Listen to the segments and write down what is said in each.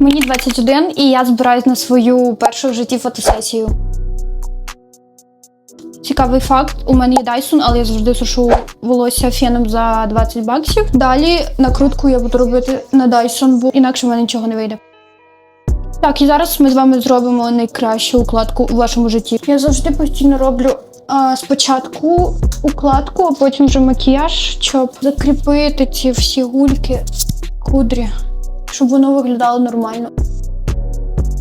Мені 21, і я збираюсь на свою першу в житті фотосесію. Цікавий факт: у мене є Dyson, але я завжди сушу волосся феном за 20 баксів. Далі накрутку я буду робити на Dyson, бо інакше в мене нічого не вийде. Так, і зараз ми з вами зробимо найкращу укладку у вашому житті. Я завжди постійно роблю а, спочатку укладку, а потім вже макіяж, щоб закріпити ці всі гульки, кудрі, щоб воно виглядало нормально.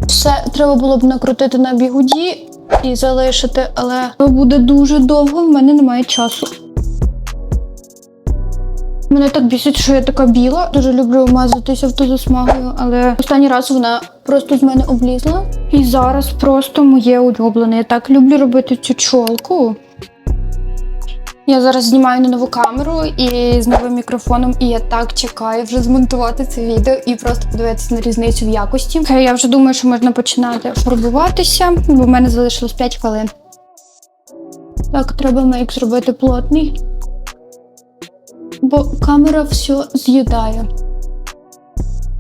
Все треба було б накрутити на бігуді і залишити, але буде дуже довго, в мене немає часу. Мене так бісить, що я така біла. Дуже люблю мазатися автозасмагою, але останній раз вона просто з мене облізла. І зараз просто моє улюблене. Я так люблю робити цю чолку. Я зараз знімаю на нову камеру і з новим мікрофоном, і я так чекаю вже змонтувати це відео і просто подивитися на різницю в якості. Я вже думаю, що можна починати фарбуватися, бо в мене залишилось 5 хвилин. Так, треба мейк зробити плотний бо камера все з'їдає.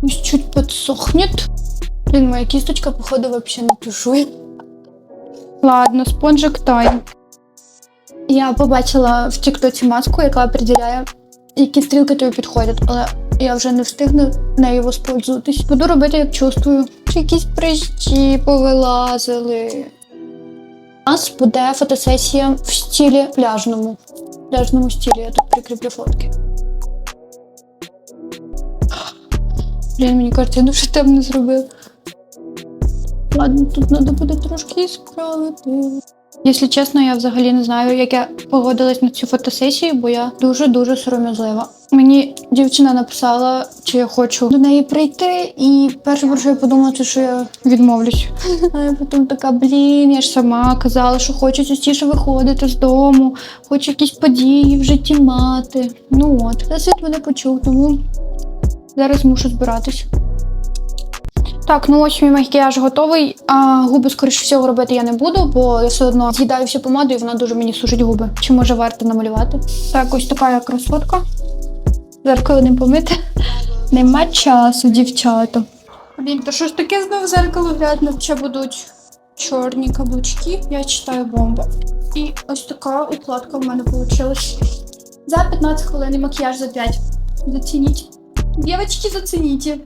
Ось чуть підсохнет. Блін, моя кісточка, походу, вообще не тушує. Ладно, спонжик тайм. Я побачила в Тіктоці маску, яка определяє, які стрілки тобі підходять, але я вже не встигну нею воспользуватись. Буду робити, як чувствую. Якісь прищі повилазили. У нас буде фотосесія в стилі пляжному. Пляжному стилі. Я тут прикріплю фотки. Блін, мені я дуже темно зробив. Ладно, тут треба буде трошки справити. Якщо чесно, я взагалі не знаю, як я погодилась на цю фотосесію, бо я дуже-дуже сором'язлива. Мені дівчина написала, чи я хочу до неї прийти, і перше, про що я подумала, це що я відмовлюсь. А я потім така, блін, я ж сама казала, що хочу частіше виходити з дому, хочу якісь події в житті мати. Ну от, та світ мене почув, тому зараз мушу збиратись. Так, ну ось мій макіяж готовий. А губи, скоріше всього, робити я не буду, бо я все одно з'їдаю всю помаду і вона дуже мені сушить губи. Чи може варто намалювати? Так, ось така красотка. Зеркало не помити. Нема часу, дівчата. Блін, то що ж таке знов зеркало глядно? Ще будуть чорні каблучки. Я читаю бомба. І ось така укладка в мене вийшла. За 15 хвилин макіяж за 5. Зацініть. Дівчатки, зацініть.